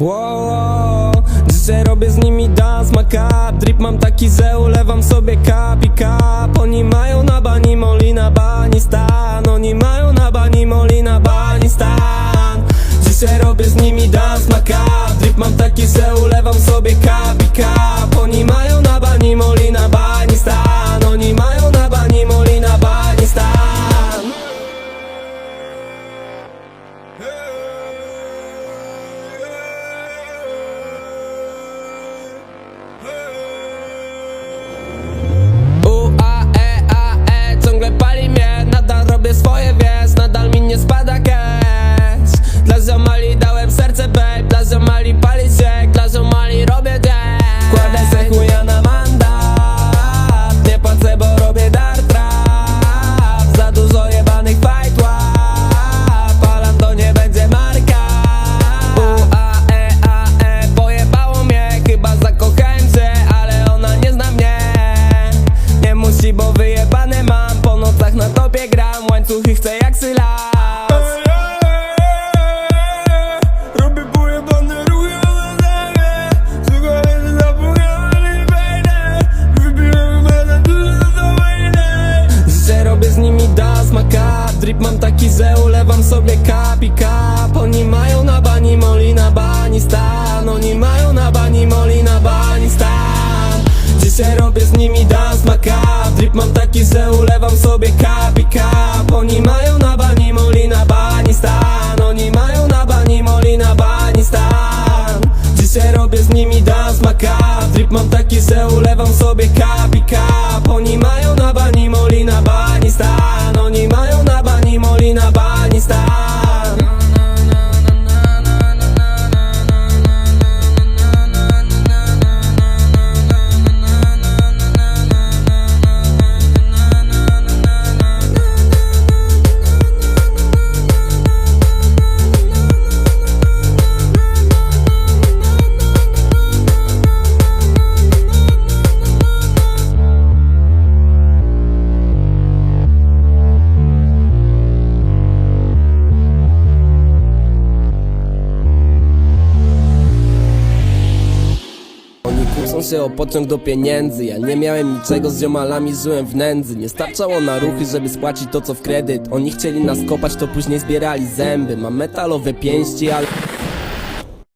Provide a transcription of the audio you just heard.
Wow. Dzisiaj robię z nimi dance makap Drip mam taki, że ulewam sobie kap i kap Oni mają na bani moli na bani stan. Oni mają na bani moli na bani stan. Dzisiaj robię z nimi dance makap Drip mam taki, że Łańcuchy chcę jak sylas. Robię pojebane ruchy na zamię Słuchaj, i wejdę. Wybiłem będę dużo za wejdę. Dzisiaj robię z nimi das makap Drip mam taki, że ulewam sobie kap i kap. Oni mają na bani moli na bani stan. Oni mają mam taki, że ulewam sobie kap i kap. Oni mają na bani moli na bani stan. Oni mają na się o pociąg do pieniędzy. Ja nie miałem niczego z ziomalami, żyłem w nędzy. Nie starczało na ruchy, żeby spłacić to co w kredyt. Oni chcieli nas kopać, to później zbierali zęby. Mam metalowe pięści, ale...